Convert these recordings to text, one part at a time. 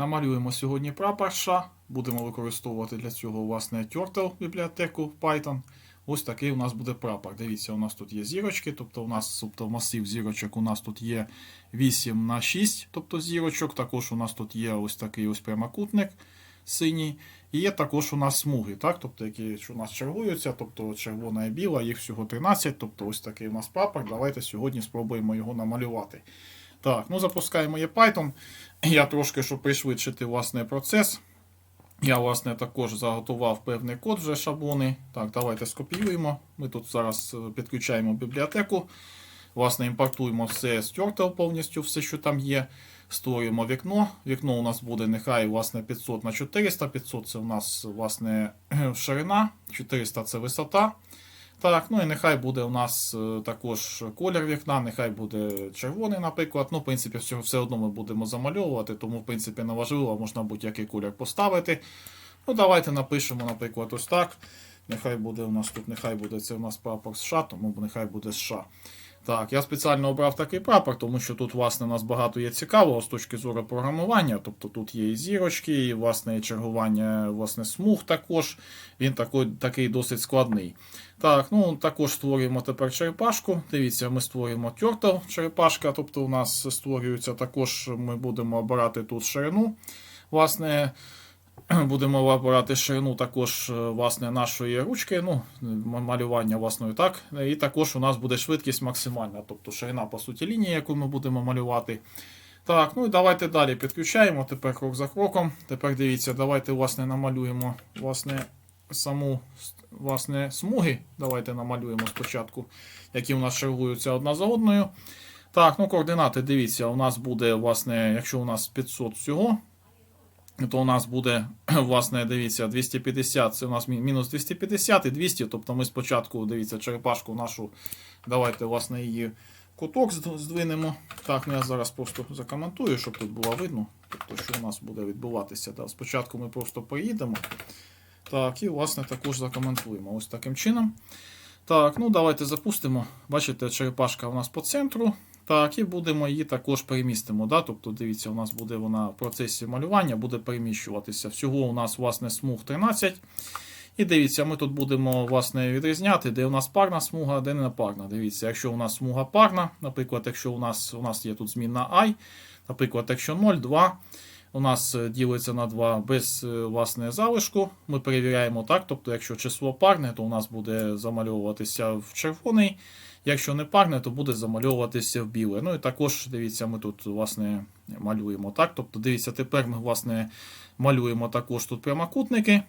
Намалюємо сьогодні прапор США. Будемо використовувати для цього власне Turtle бібліотеку Python. Ось такий у нас буде прапор. Дивіться, у нас тут є зірочки, тобто у нас тобто масив зірочок у нас тут є 8 на 6, тобто зірочок. Також у нас тут є ось такий ось прямокутник синій. І є також у нас смуги, так? тобто, які у нас чергуються, тобто червона і біла, їх всього 13, тобто ось такий у нас прапор. Давайте сьогодні спробуємо його намалювати. Так, ну запускаємо є Python. Я трошки, щоб пришвидшити власне процес. Я, власне, також заготував певний код вже шаблони. Так, давайте скопіюємо. Ми тут зараз е, підключаємо бібліотеку. Власне, імпортуємо все з Turtle повністю, все, що там є. Створюємо вікно. Вікно у нас буде нехай власне 500 на 400. 500 це у нас власне ширина, 400 це висота. Так, ну і нехай буде у нас е, також колір вікна, нехай буде червоний, наприклад. Ну, в принципі, все, одно ми будемо замальовувати, тому, в принципі, не важливо, можна будь-який колір поставити. Ну, давайте напишемо, наприклад, ось так. Нехай буде у нас тут, нехай буде це у нас прапор США, тому нехай буде США. Так, я спеціально обрав такий прапор, тому що тут, власне, у нас багато є цікавого з точки зору програмування. Тобто тут є і зірочки, і власне чергування власне, смуг також. Він такий, такий досить складний. Так, ну також створюємо тепер черепашку. Дивіться, ми створюємо Turtle черепашка, тобто у нас створюється також, ми будемо обирати тут ширину. Власне, будемо обирати ширину також е, власне, нашої ручки, ну, малювання власної так. І також у нас буде швидкість максимальна, тобто ширина, по суті, лінії, яку ми будемо малювати. Так, ну і давайте далі підключаємо. Тепер крок за кроком. Тепер дивіться, давайте власне, намалюємо власне, саму власне, смуги. Давайте намалюємо спочатку, які у нас чергуються одна за одною. Так, ну координати, дивіться, у нас буде, власне, якщо у нас 500 всього, то у нас буде, власне, дивіться, 250, це у нас мінус 250 і 200. Тобто ми спочатку, дивіться, черепашку нашу, давайте, власне, її куток здвинемо. Так, ну я зараз просто закоментую, щоб тут було видно, тобто, що у нас буде відбуватися. Да. Спочатку ми просто поїдемо. Так, і, власне, також закоментуємо ось таким чином. Так, ну давайте запустимо. Бачите, черепашка у нас по центру. Так, і будемо її також перемістимо. Да? Тобто, дивіться, у нас буде вона в процесі малювання, буде переміщуватися. Всього у нас, власне, смуг 13. І дивіться, ми тут будемо власне, відрізняти, де у нас парна смуга, де не парна. Дивіться, якщо у нас смуга парна, наприклад, якщо у нас у нас є тут змінна I, наприклад, якщо 0, 2, у нас е, ділиться на 2 без е, власне залишку. Ми перевіряємо так. Тобто, якщо число парне, то у нас буде замальовуватися в червоний. Якщо не парне, то буде замальовуватися в біле. Ну і також дивіться, ми тут власне малюємо так. Тобто, дивіться, тепер ми власне малюємо також тут прямокутники.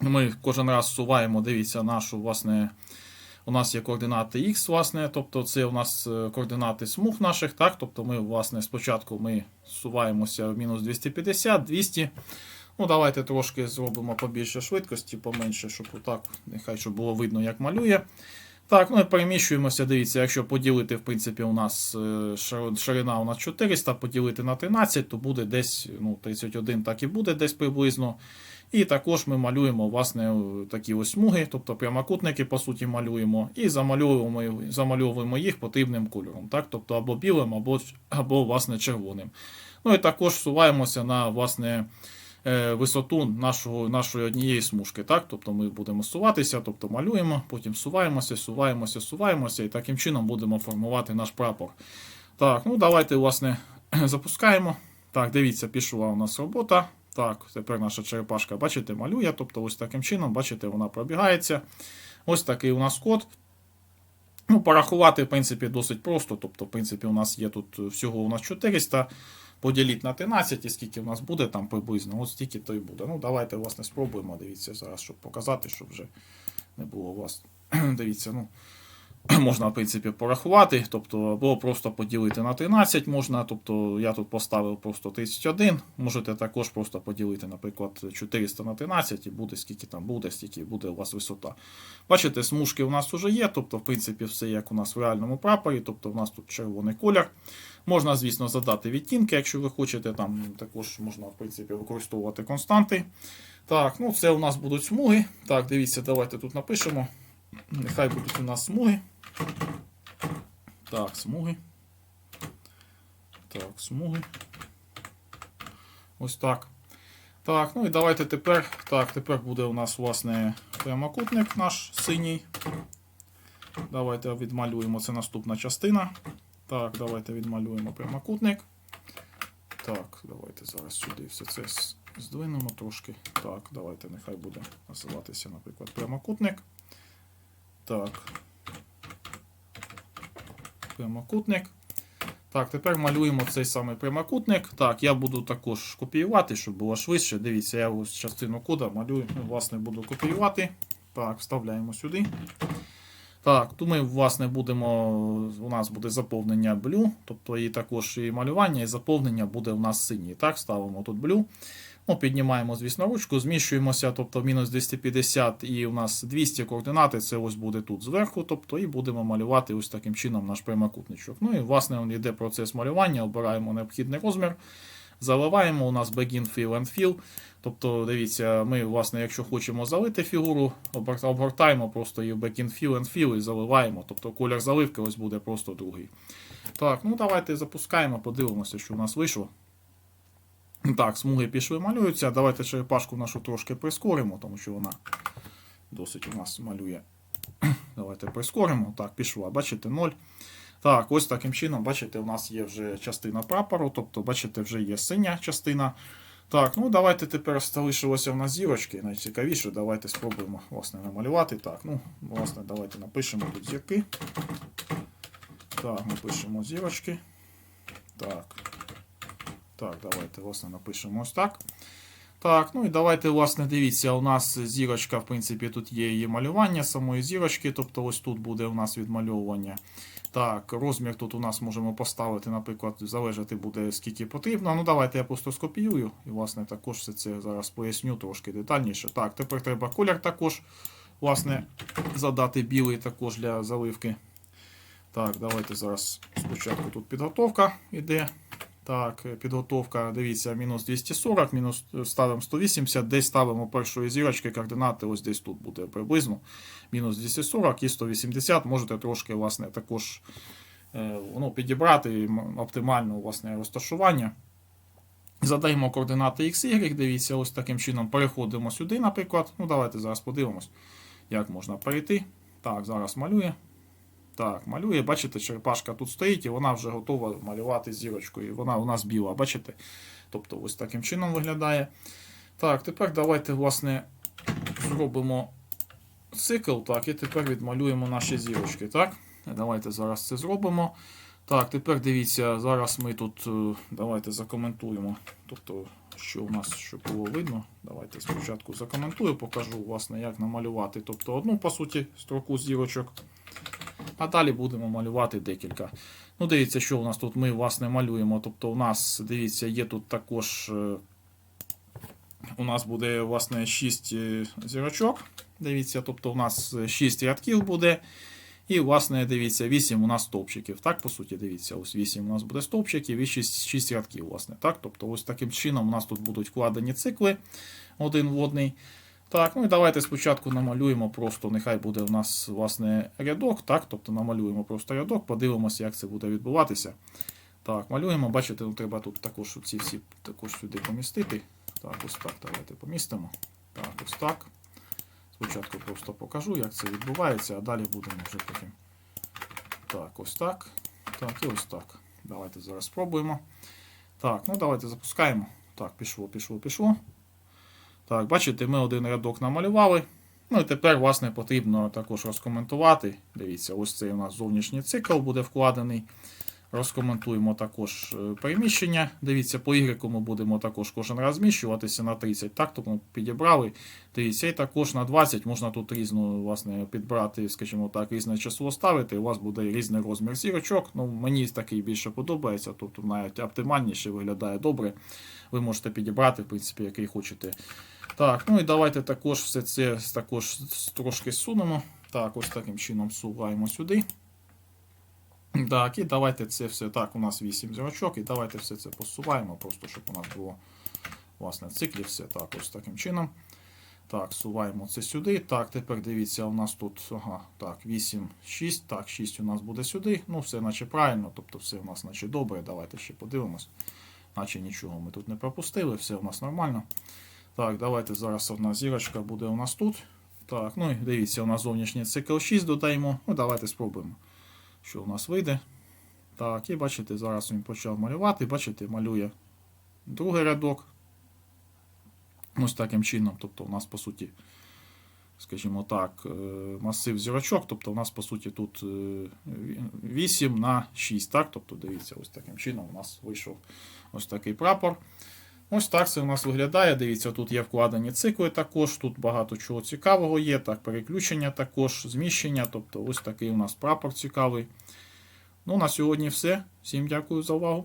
Ми кожен раз всуваємо, дивіться, нашу власне. У нас є координати X, власне, тобто це у нас е, координати смуг наших, так? Тобто ми, власне, спочатку ми суваємося в мінус 250, 200. Ну, давайте трошки зробимо побільше швидкості, поменше, щоб отак, нехай щоб було видно, як малює. Так, ну і переміщуємося. Дивіться, якщо поділити, в принципі, у нас е, ширина у нас 400, поділити на 13, то буде десь ну, 31, так і буде десь приблизно. І також ми малюємо власне такі ось смуги, тобто прямокутники, по суті, малюємо, і замальовуємо, замальовуємо їх потрібним кольором, так? тобто або білим, або, або власне червоним. Ну і також всуваємося на власне е, висоту нашого, нашої однієї смужки. Так? Тобто ми будемо суватися, тобто малюємо, потім суваємося, суваємося, суваємося, і таким чином будемо формувати наш прапор. Так, ну давайте, власне, запускаємо. Так, дивіться, пішла у нас робота. Так, тепер наша черепашка, бачите, малює. Тобто, ось таким чином, бачите, вона пробігається. Ось такий у нас код. Ну, порахувати, в принципі, досить просто. Тобто, в принципі, у нас є тут всього у нас 400. Поділіть на 13, і скільки у нас буде там приблизно, от стільки то і буде. Ну, давайте, власне, спробуємо. Дивіться зараз, щоб показати, щоб вже не було у вас. Дивіться, ну. Можна, в принципі, порахувати, тобто, або просто поділити на 13 можна. Тобто я тут поставив просто 31. Можете також просто поділити, наприклад, 400 на 13 і буде скільки там буде, стільки буде у вас висота. Бачите, смужки у нас вже є, тобто, в принципі, все як у нас в реальному прапорі, тобто у нас тут червоний колір. Можна, звісно, задати відтінки, якщо ви хочете. Там також можна, в принципі, використовувати константи. Так, ну це у нас будуть смуги. Так, дивіться, давайте тут напишемо. Нехай будуть у нас смуги. Так, смуги. Так, смуги. Ось так. Так, ну і давайте тепер. Так, тепер буде у нас, власне, прямокутник наш синій. Давайте відмалюємо. Це наступна частина. Так, давайте відмалюємо прямокутник. Так, давайте зараз сюди все це здвинемо трошки. Так, давайте нехай буде називатися, наприклад, прямокутник. Так. Прямокутник. Так, тепер малюємо цей самий прямокутник. Так, я буду також копіювати, щоб було швидше. Дивіться, я ось частину кода малюю, власне, буду копіювати. Так, вставляємо сюди. Так, то ми, власне, будемо. У нас буде заповнення blue, тобто і також і малювання, і заповнення буде у нас синій. Так, ставимо тут blue. Ну, піднімаємо, звісно, ручку, зміщуємося, тобто мінус 250 і у нас 200 координати, це ось буде тут зверху, тобто і будемо малювати ось таким чином наш прямокутничок. Ну і власне он йде процес малювання, обираємо необхідний розмір, заливаємо, у нас begin fill and fill. Тобто, дивіться, ми, власне, якщо хочемо залити фігуру, обгортаємо просто її в begin fill and fill і заливаємо. Тобто колір заливки ось буде просто другий. Так, ну давайте запускаємо, подивимося, що у нас вийшло. Так, смуги пішли малюються. Давайте черепашку нашу трошки прискоримо, тому що вона досить у нас малює. Давайте прискоримо. Так, пішла. Бачите, 0. Так, ось таким чином, бачите, у нас є вже частина прапору, тобто, бачите, вже є синя частина. Так, ну давайте тепер залишилося в нас зірочки. Найцікавіше, давайте спробуємо власне, намалювати. Так, ну, власне, давайте напишемо тут зірки. Так, ми пишемо зірочки. Так. Так, давайте, власне, напишемо ось так. Так, ну і давайте, власне, дивіться, у нас зірочка, в принципі, тут є її малювання самої зірочки, тобто ось тут буде у нас відмальовування. Так, розмір тут у нас можемо поставити, наприклад, залежати буде скільки потрібно. Ну, давайте я просто скопіюю і, власне, також все це зараз поясню трошки детальніше. Так, тепер треба колір також, власне, задати білий також для заливки. Так, давайте зараз спочатку тут підготовка йде. Так, е, підготовка, дивіться, мінус 240, мінус е, ставимо 180, десь ставимо першої зірочки, координати, ось десь тут буде приблизно. Мінус 240 і 180. Можете трошки, власне, також е, ну, підібрати оптимальне власне, розташування. Задаємо координати x, y, дивіться, ось таким чином переходимо сюди, наприклад. Ну, давайте зараз подивимось, як можна перейти. Так, зараз малює. Так, малює, бачите, черепашка тут стоїть і вона вже готова малювати зірочкою. Вона у нас біла, бачите? Тобто ось таким чином виглядає. Так, тепер давайте, власне, зробимо цикл, так, і тепер відмалюємо наші зірочки. Так? Давайте зараз це зробимо. Так, тепер дивіться, зараз ми тут е, давайте закоментуємо. Тобто, що у нас щоб було видно. Давайте спочатку закоментую, покажу, власне, як намалювати. Тобто одну, по суті, строку зірочок. А далі будемо малювати декілька. Ну, дивіться, що у нас тут ми власне малюємо. Тобто, у нас, дивіться, є тут також. е, У нас буде власне 6 зірочок. Дивіться, тобто у нас 6 рядків буде. І, власне, дивіться, 8 у нас стовпчиків. Так, по суті, дивіться, ось 8 у нас буде стовпчиків і 6, 6 рядків, власне. Так, тобто, ось таким чином у нас тут будуть вкладені цикли один в одний. Так, ну і давайте спочатку намалюємо просто, нехай буде у нас власне рядок, так, тобто намалюємо просто рядок, подивимося, як це буде відбуватися. Так, малюємо, бачите, ну, треба тут також ці всі також сюди помістити. Так, ось так, давайте помістимо. Так, ось так. Спочатку просто покажу, як це відбувається, а далі будемо вже потім. Так, ось так. Так, і ось так. Давайте зараз спробуємо. Так, ну давайте запускаємо. Так, пішло, пішло, пішло. Так, бачите, ми один рядок намалювали. Ну і тепер, власне, потрібно також розкоментувати. Дивіться, ось цей у нас зовнішній цикл буде вкладений. Розкоментуємо також е, переміщення. Дивіться, по Y ми будемо також кожен раз зміщуватися на 30. Так, тобто підібрали. Дивіться, і також на 20 можна тут різну, власне, підбрати, скажімо так, різне число ставити. У вас буде різний розмір зірочок. Ну, мені такий більше подобається, тобто навіть оптимальніше виглядає добре. Ви можете підібрати, в принципі, який хочете. Так, ну і давайте також все це також трошки сунемо. Так, ось таким чином суваємо сюди. Так, і давайте це все. Так, у нас 8 зірочок, і давайте все це посуваємо, просто щоб у нас було власне циклі все. Так, ось таким чином. Так, суваємо це сюди. Так, тепер дивіться, у нас тут ага, так, 8, 6. Так, 6 у нас буде сюди. Ну, все наче правильно, тобто все у нас наче добре. Давайте ще подивимось. наче нічого ми тут не пропустили, все у нас нормально. Так, давайте зараз одна зірочка буде у нас тут. Так, ну і дивіться, у нас зовнішній цикл 6 додаємо. Ну, давайте спробуємо, що у нас вийде. Так, і бачите, зараз він почав малювати. Бачите, малює другий рядок. Ось таким чином. Тобто у нас, по суті, скажімо так, е, масив зірочок. Тобто у нас, по суті, тут е, 8 на 6. Так? Тобто, дивіться, ось таким чином у нас вийшов ось такий прапор. Ось так це у нас виглядає. Дивіться, тут є вкладені цикли також, тут багато чого цікавого є. Так, переключення також, зміщення. Тобто ось такий у нас прапор цікавий. Ну, на сьогодні все. Всім дякую за увагу.